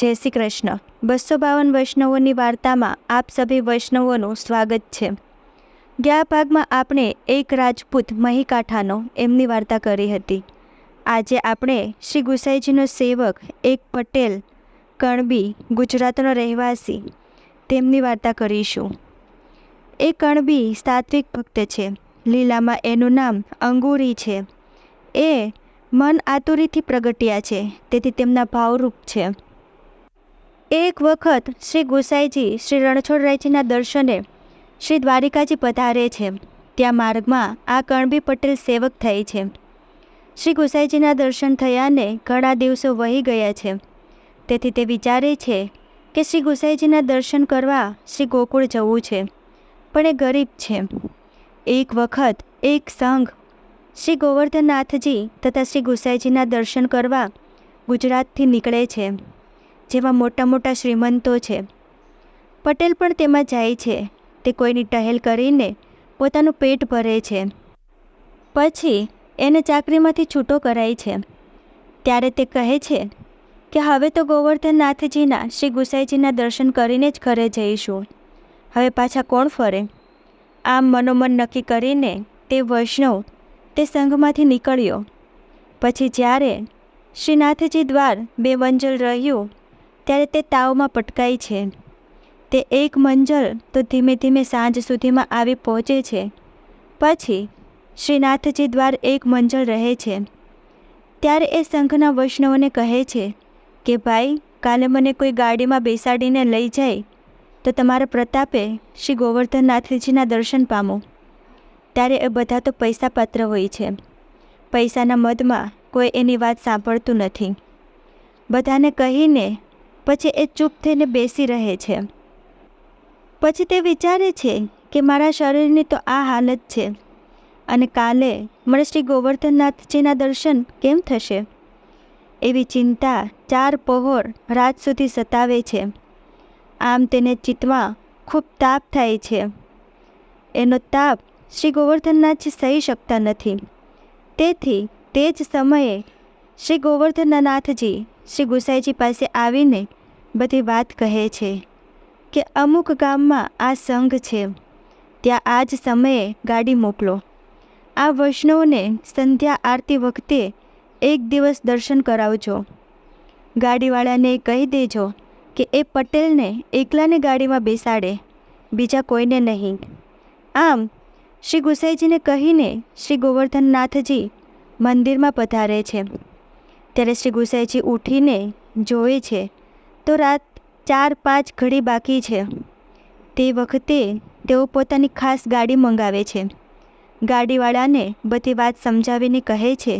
જય શ્રી કૃષ્ણ. બસો બાવન વૈષ્ણવોની વાર્તામાં આપ સભી વૈષ્ણવોનું સ્વાગત છે. ગયા ભાગમાં આપણે એક રાજપૂત મહીકાંઠાનો એમની વાર્તા કરી હતી. આજે આપણે શ્રી ગુસાઈજીનો સેવક એક પટેલ કણબી ગુજરાતનો રહેવાસી તેમની વાર્તા કરીશું. એ કણબી સાત્વિક ભક્ત છે. લીલામાં એનું નામ અંગુરી છે. એ મન આતુરીથી પ્રગટ્યા છે. તેથી તેમના ભાવરૂપ છે. એક વખત શ્રી ગુસાઈજી શ્રી રણછોડરાયજીના દર્શને શ્રી દ્વારિકાજી પધારે છે. ત્યાં માર્ગમાં આ કણબી પટેલ સેવક થઈ છે. શ્રી ગુસાઈજીના દર્શન થયાને ઘણા દિવસો વહી ગયા છે. તેથી તે વિચારે છે કે શ્રી ગુસાઈજીના દર્શન કરવા શ્રી ગોકુળ જવું છે. પણ એ ગરીબ છે. એક વખત એક સંઘ શ્રી ગોવર્ધનનાથજી તથા શ્રી ગુસાઈજીના દર્શન કરવા ગુજરાતથી નીકળે છે. જેમાં મોટા મોટા શ્રીમંતો છે. પટેલ પણ તેમાં જાય છે. તે કોઈની ટહેલ કરીને પોતાનું પેટ ભરે છે. પછી એને ચાકરીમાંથી છૂટો કરાય છે. ત્યારે તે કહે છે કે હવે તો ગોવર્ધનનાથજીના શ્રી ગુસાઈજીના દર્શન કરીને જ ઘરે જઈશું. હવે પાછા કોણ ફરે? આમ મનોમન નક્કી કરીને તે વૈષ્ણવ તે સંઘમાંથી નીકળ્યો. પછી જ્યારે શ્રીનાથજી દ્વાર બે મંજલ રહ્યું ત્યારે તે તાવમાં પટકાય છે. તે એક મંજર તો ધીમે ધીમે સાંજ સુધીમાં આવી પહોંચે છે. પછી શ્રીનાથજી દ્વાર એક મંજર રહે છે. ત્યારે એ સંઘના વૈષ્ણવને કહે છે કે, ભાઈ, કાલે મને કોઈ ગાડીમાં બેસાડીને લઈ જાય તો તમારા પ્રતાપે શ્રી ગોવર્ધનનાથજીના દર્શન પામો. ત્યારે એ બધા તો પૈસા પાત્ર હોય છે. પૈસાના મદમાં કોઈ એની વાત સાંભળતું નથી. બધાને કહીને પછી એ ચૂપ થઈને બેસી રહે છે. પછી તે વિચારે છે કે મારા શરીરની તો આ હાલત છે. અને કાલે મને શ્રી ગોવર્ધનનાથજીના દર્શન કેમ થશે? એવી ચિંતા ચાર પહોર રાત સુધી સતાવે છે. આમ તેને ચિત્તમાં ખૂબ તાપ થાય છે. એનો તાપ શ્રી ગોવર્ધનનાથજી સહી શકતા નથી. તેથી તે જ સમયે શ્રી ગોવર્ધનનાથજી શ્રી ગુસાઈજી પાસે આવીને બધી વાત કહે છે કે અમુક ગામમાં આ સંઘ છે. ત્યાં આ જ સમયે ગાડી મોકલો. આ વૈષ્ણવને સંધ્યા આરતી વખતે એક દિવસ દર્શન કરાવજો. ગાડીવાળાને કહી દેજો કે એ પટેલને એકલાને ગાડીમાં બેસાડે, બીજા કોઈને નહીં. આમ શ્રી ગુસાઈજીને કહીને શ્રી ગોવર્ધનનાથજી મંદિરમાં પધારે છે. ત્યારે શ્રી ગુસાઈજી ઉઠીને જોવે છે, તો રાત ચાર પાંચ ઘડી બાકી છે. તે વખતે તેઓ પોતાની ખાસ ગાડી મંગાવે છે. ગાડીવાળાને બધી વાત સમજાવીને કહે છે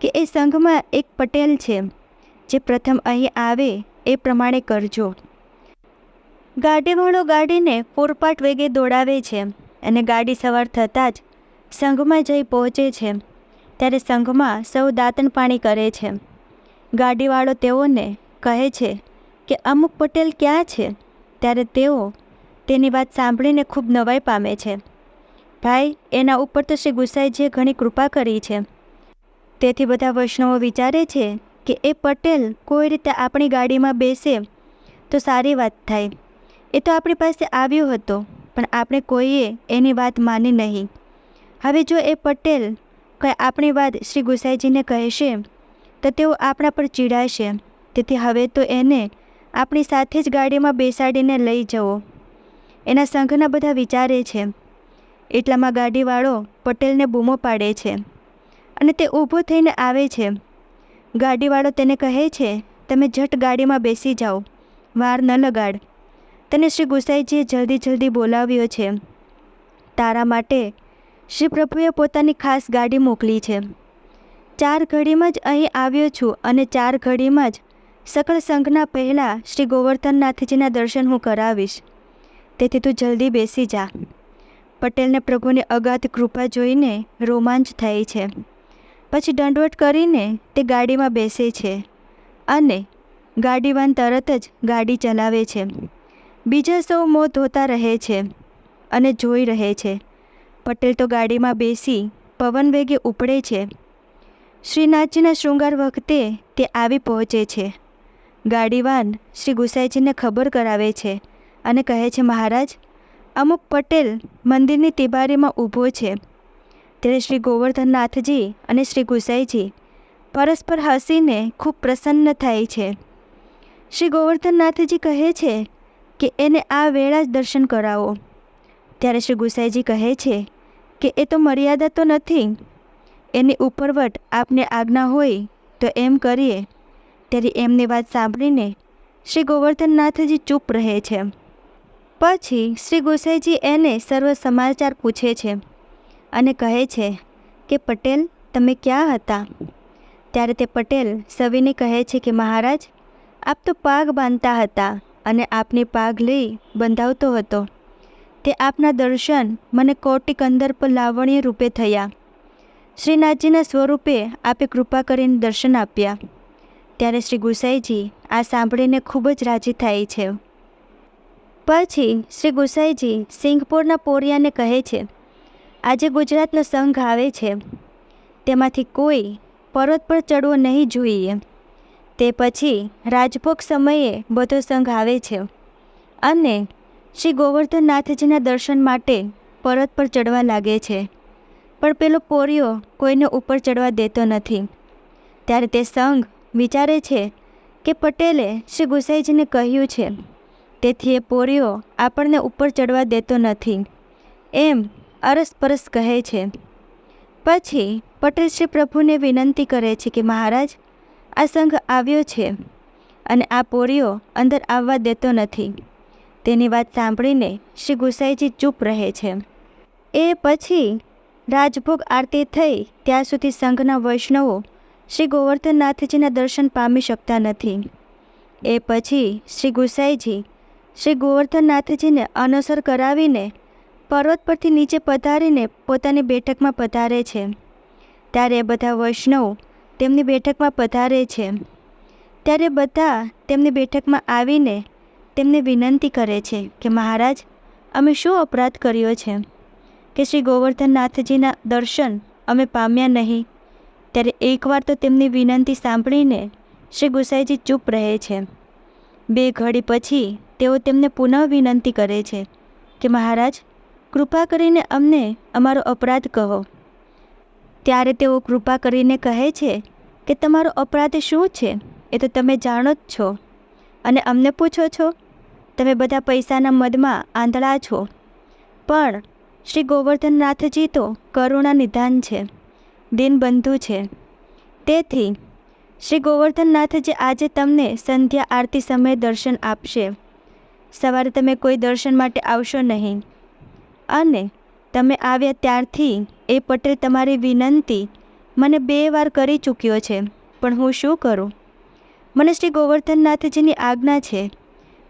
કે એ સંઘમાં એક પટેલ છે, જે પ્રથમ અહીં આવે એ પ્રમાણે કરજો. ગાડીવાળો ગાડીને પૂરપાટ વેગે દોડાવે છે અને ગાડી સવાર થતાં જ સંઘમાં જઈ પહોંચે છે. ત્યારે સંઘમાં સૌ દાંતણ પાણી કરે છે. ગાડીવાળો તેઓને કહે છે કે, અમુક પટેલ ક્યાં છે? ત્યારે તેઓ તેની વાત સાંભળીને ખૂબ નવાઈ પામે છે. ભાઈ, એના ઉપર તો શ્રી ગુસાઈજીએ ઘણી કૃપા કરી છે. તેથી બધા વૈષ્ણવો વિચારે છે કે એ પટેલ કોઈ રીતે આપણી ગાડીમાં બેસે તો સારી વાત થાય. એ તો આપણી પાસે આવ્યો હતો, પણ આપણે કોઈએ એની વાત માની નહીં. હવે જો એ પટેલ કંઈ આપણી વાત શ્રી ગુસાઈજીને કહેશે તો તેઓ આપણા પર ચીડાશે તેથી હવે તો એને આપણી સાથે જ ગાડીમાં બેસાડીને લઈ જવો. એના સંઘના બધા વિચારે છે. એટલામાં ગાડીવાળો પટેલને બૂમો પાડે છે અને તે ઊભો થઈને આવે છે. ગાડીવાળો તેને કહે છે, તમે ઝટ ગાડીમાં બેસી જાઓ. વાર ન લગાડ. તને શ્રી ગુસાઈજીએ જલ્દી જલ્દી બોલાવ્યો છે. તારા માટે શ્રી પ્રભુએ પોતાની ખાસ ગાડી મોકલી છે. ચાર ઘડીમાં જ અહીં આવ્યો છું અને ચાર ઘડીમાં જ સકળ સંઘના પહેલાં શ્રી ગોવર્ધનનાથજીના દર્શન હું કરાવીશ. તેથી તું જલ્દી બેસી જા. પટેલને પ્રભુની અગાધ કૃપા જોઈને રોમાંચ થાય છે. પછી દંડવટ કરીને તે ગાડીમાં બેસે છે અને ગાડીવાન તરત જ ગાડી ચલાવે છે. બીજા સૌ મોં ધોતા રહે છે અને જોઈ રહે છે. પટેલ તો ગાડીમાં બેસી પવન વેગે ઉપડે છે. શ્રીનાથજીના શૃંગાર વખતે તે આવી પહોંચે છે. ગાડીવાન શ્રી ગુસાઈજીને ખબર કરાવે છે અને કહે છે, મહારાજ, અમુક પટેલ મંદિરની તિબારીમાં ઊભો છે. ત્યારે શ્રી ગોવર્ધનનાથજી અને શ્રી ગુસાઈજી પરસ્પર હસીને ખૂબ પ્રસન્ન થાય છે. શ્રી ગોવર્ધનનાથજી કહે છે કે, એને આ વેળા જ દર્શન કરાવો. ત્યારે શ્રી ગુસાઈજી કહે છે કે એ તો મર્યાદા તો નથી. એની ઉપરવટ આપને આજ્ઞા હોય તો એમ કરીએ. ત્યારે એમની વાત સાંભળીને શ્રી ગોવર્ધનનાથજી ચૂપ રહે છે. પછી શ્રી ગોસાઈજી એને સર્વ સમાચાર પૂછે છે અને કહે છે કે, પટેલ, તમે ક્યાં હતા? ત્યારે તે પટેલ સવિને કહે છે કે, મહારાજ, આપ તો પાગ બાંધતા હતા અને આપની પાગ લઈ બંધાવતો હતો. તે આપના દર્શન મને કોટિક અંદર પર લાવણ્ય રૂપે થયા. શ્રીનાથજીના સ્વરૂપે આપે કૃપા કરીને દર્શન આપ્યા. ત્યારે શ્રી ગુસાઈજી આ સાંભળીને ખૂબ જ રાજી થાય છે. પછી શ્રી ગુસાઈજી સિંહપુરના પોરિયાને કહે છે, આજે ગુજરાતનો સંઘ આવે છે. તેમાંથી કોઈ પર્વત પર ચડવો નહીં જોઈએ. તે પછી રાજભોગ સમયે બધો સંઘ આવે છે. અને શ્રી ગોવર્ધનનાથજીના દર્શન માટે પર્વત પર ચડવા લાગે છે. પણ પેલો પોરિયો કોઈને ઉપર ચડવા દેતો નથી. ત્યારે તે સંઘ વિચારે છે કે પટેલે શ્રી ગુસાઈજીને કહ્યું છે, તેથી એ પોરિયો આપણને ઉપર ચડવા દેતો નથી. એમ અરસપરસ કહે છે. પછી પટેલ શ્રી પ્રભુને વિનંતી કરે છે કે, મહારાજ, આ સંઘ આવ્યો છે અને આ પોરિયો અંદર આવવા દેતો નથી. તેની વાત સાંભળીને શ્રી ગુસાઈજી ચૂપ રહે છે. એ પછી રાજભોગ આરતી થઈ ત્યાં સુધી સંઘના વૈષ્ણવો શ્રી ગોવર્ધનનાથજીના દર્શન પામી શકતા નથી. એ પછી શ્રી ગુસાઈજી શ્રી ગોવર્ધનનાથજીને અનુસર કરાવીને પર્વત પરથી નીચે પધારીને પોતાની બેઠકમાં પધારે છે. ત્યારે બધા વૈષ્ણવ તેમની બેઠકમાં પધારે છે. ત્યારે બધા તેમની બેઠકમાં આવીને તેમને વિનંતી કરે છે કે મહારાજ, અમે શું અપરાધ કર્યો છે? કે શ્રી ગોવર્ધનનાથજીના દર્શન અમે પામ્યા નહીં, ત્યારે એકવાર તો તેમની વિનંતી સાંભળીને શ્રી ગુસાઈજી ચૂપ રહે છે. બે ઘડી પછી તેઓ તેમને પુનઃ વિનંતી કરે છે કે મહારાજ, કૃપા કરીને અમને અમારો અપરાધ કહો. ત્યારે તેઓ કૃપા કરીને કહે છે કે તમારો અપરાધ શું છે એ તો તમે જાણો જ છો અને અમને પૂછો છો? તમે બધા પૈસાના મદમાં આંધળા છો. પણ શ્રી ગોવર્ધનનાથજી તો કરુણા નિધાન છે, દિનબંધુ છે. તેથી શ્રી ગોવર્ધનનાથજી આજે તમને સંધ્યા આરતી સમયે દર્શન આપશે. સવારે તમે કોઈ દર્શન માટે આવશો નહીં. અને તમે આવ્યા ત્યારથી એ પટેલ તમારી વિનંતી મને બે વાર કરી ચૂક્યો છે, પણ હું શું કરું? મને શ્રી ગોવર્ધનનાથજીની આજ્ઞા છે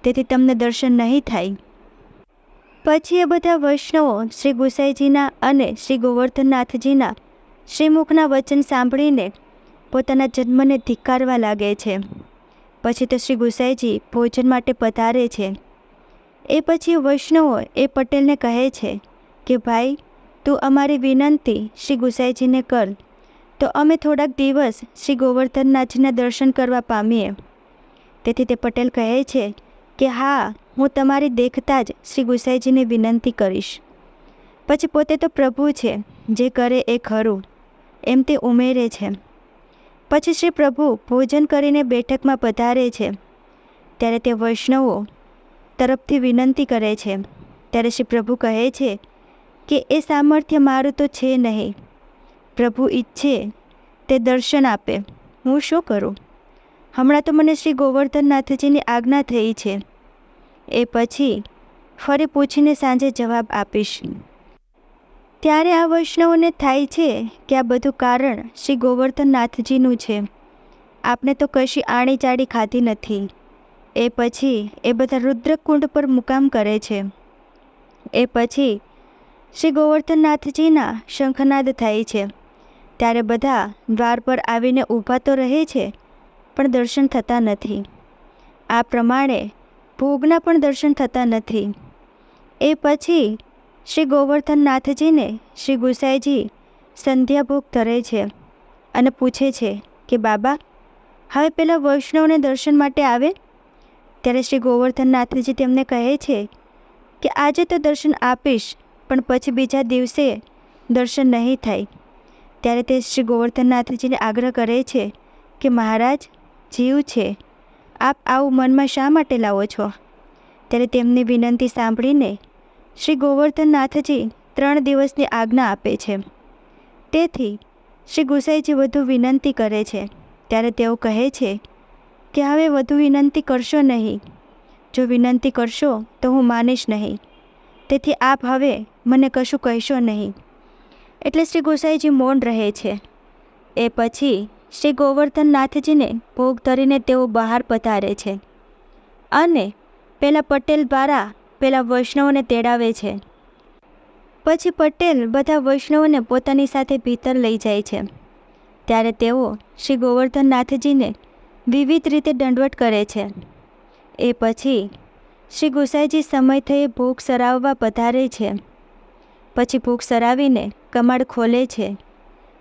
તેથી તમને દર્શન નહીં થાય. પછી એ બધા વૈષ્ણવો શ્રી ગુસાઈજીના અને શ્રી ગોવર્ધનનાથજીના શ્રીમુખના વચન સાંભળીને પોતાના જન્મને ધિક્કારવા લાગે છે. પછી તો શ્રી ગુસાઈજી ભોજન માટે પધારે છે. એ પછી વૈષ્ણવો એ પટેલને કહે છે કે, ભાઈ, તું અમારી વિનંતી શ્રી ગુસાઈજીને કર. તો અમે થોડાક દિવસ શ્રી ગોવર્ધનનાથજીના દર્શન કરવા પામીએ. તેથી તે પટેલ કહે છે કે હા, હું તમારી દેખતા જ શ્રી ગુસાઈજીને વિનંતી કરીશ. પછી પોતે તો પ્રભુ છે, જે કરે એ ખરું, એમ તે ઉમેરે છે. પછી શ્રી પ્રભુ ભોજન કરીને બેઠકમાં પધારે છે. ત્યારે તે વૈષ્ણવો તરફથી વિનંતી કરે છે. ત્યારે શ્રી પ્રભુ કહે છે કે એ સામર્થ્ય મારું તો છે નહીં. પ્રભુ ઈચ્છે તે દર્શન આપે. હું શું કરું? હમણાં તો મને શ્રી ગોવર્ધનનાથજીની આજ્ઞા થઈ છે. એ પછી ફરી પૂછીને સાંજે જવાબ આપીશ. ત્યારે આ વૈષ્ણવોને થાય છે કે આ બધું કારણ શ્રી ગોવર્ધનનાથજીનું છે. આપને તો કશી આણી ચાડી ખાધી નથી. એ પછી એ બધા રુદ્રકુંડ પર મુકામ કરે છે. એ પછી શ્રી ગોવર્ધનનાથજીના શંખનાદ થાય છે. ત્યારે બધા દ્વાર પર આવીને ઊભા તો રહે છે પણ દર્શન થતા નથી. આ પ્રમાણે ભોગના પણ દર્શન થતા નથી. એ પછી શ્રી ગોવર્ધનનાથજીને શ્રી ગુસાઈજી સંધ્યા ભોગ ધરે છે અને પૂછે છે કે, બાબા, હવે પેલા વૈષ્ણવને દર્શન માટે આવે? ત્યારે શ્રી ગોવર્ધનનાથજી તેમને કહે છે કે, આજે તો દર્શન આપીશ, પણ પછી બીજા દિવસે દર્શન નહીં થાય. ત્યારે તે શ્રી ગોવર્ધનનાથજીને આગ્રહ કરે છે કે, મહારાજ જીવ છે. આપ આવું મનમાં શા માટે લાવો છો? ત્યારે તેમની વિનંતી સાંભળીને શ્રી ગોવર્ધનનાથજી ત્રણ દિવસની આજ્ઞા આપે છે. તેથી શ્રી ગુસાઈજી વધુ વિનંતી કરે છે. ત્યારે તેઓ કહે છે કે હવે વધુ વિનંતી કરશો નહીં. જો વિનંતી કરશો તો હું માનીશ નહીં. તેથી આપ હવે મને કશું કહેશો નહીં. એટલે શ્રી ગોસાઈજી મૌન રહે છે. એ પછી શ્રી ગોવર્ધનનાથજીને ભોગ ધરીને તેઓ બહાર પધારે છે અને પેલા પટેલ દ્વારા પેલા વૈષ્ણવને તેડાવે છે. પછી પટેલ બધા વૈષ્ણવોને પોતાની સાથે ભીતર લઈ જાય છે. ત્યારે તેઓ શ્રી ગોવર્ધનનાથજીને વિવિધ રીતે દંડવટ કરે છે. એ પછી શ્રી ગુસાઈજી સમય થઈ ભૂખ સરાવવા પધારે છે. પછી ભૂખ સરાવીને કમાડ ખોલે છે.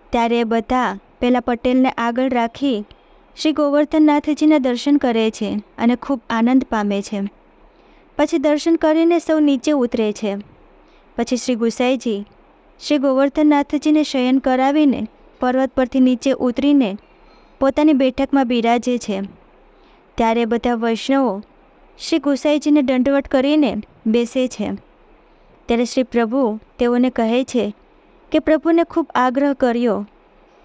ત્યારે એ બધા પેલા પટેલને આગળ રાખી શ્રી ગોવર્ધનનાથજીના દર્શન કરે છે અને ખૂબ આનંદ પામે છે. પછી દર્શન કરીને સૌ નીચે ઉતરે છે. પછી શ્રી ગુસાઈજી શ્રી ગોવર્ધનનાથજીને શયન કરાવીને પર્વત પરથી નીચે ઉતરીને પોતાની બેઠકમાં બિરાજે છે. ત્યારે બધા વૈષ્ણવો શ્રી ગુસાઈજીને દંડવટ કરીને બેસે છે. ત્યારે શ્રી પ્રભુ તેઓને કહે છે કે પ્રભુને ખૂબ આગ્રહ કર્યો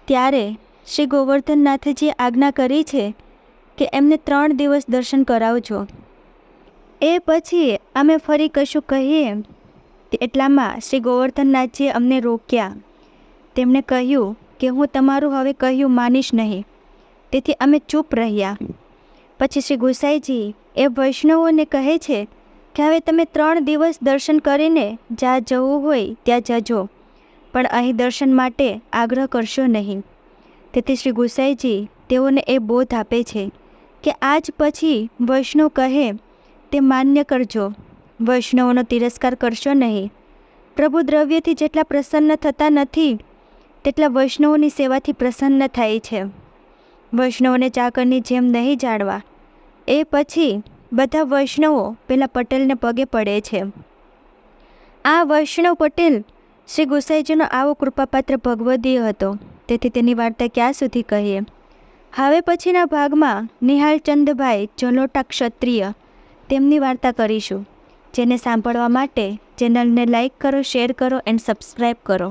ત્યારે શ્રી ગોવર્ધનનાથજીએ આજ્ઞા કરી છે કે એમને ત્રણ દિવસ દર્શન કરાવજો. એ પછી અમે ફરી કશું કહીએ એટલામાં શ્રી ગોવર્ધનનાથજીએ અમને રોક્યા. તેમણે કહ્યું કે હું તમારું હવે કહ્યું માનીશ નહીં. તેથી અમે ચૂપ રહ્યા. પછી શ્રી ગુસાઈજી એ વૈષ્ણવોને કહે છે કે હવે તમે ત્રણ દિવસ દર્શન કરીને જ્યાં જવું હોય ત્યાં જજો. પણ અહીં દર્શન માટે આગ્રહ કરશો નહીં. તેથી શ્રી ગુસાઈજી તેઓને એ બોધ આપે છે કે આજ પછી વૈષ્ણવ કહે તે માન્ય કરજો. વૈષ્ણવોનો તિરસ્કાર કરશો નહીં. પ્રભુ દ્રવ્યથી જેટલા પ્રસન્ન થતા નથી, તેટલા વૈષ્ણવોની સેવાથી પ્રસન્ન થાય છે. વૈષ્ણવોને ચાકરની જેમ નહીં જાણવા. એ પછી બધા વૈષ્ણવો પેલા પટેલને પગે પડે છે. આ વૈષ્ણવ પટેલ શ્રી ગુસાઈજીનો આવો કૃપાપાત્ર ભગવદીય હતો. તેથી તેની વાર્તા ક્યાં સુધી કહીએ? હવે પછીના ભાગમાં નિહાલચંદભાઈ જલોટા ક્ષત્રિય તેમની વાર્તા કરીશું. જેને સાંભળવા માટે ચેનલને લાઇક કરો, શેર કરો, એન્ડ સબસ્ક્રાઈબ કરો.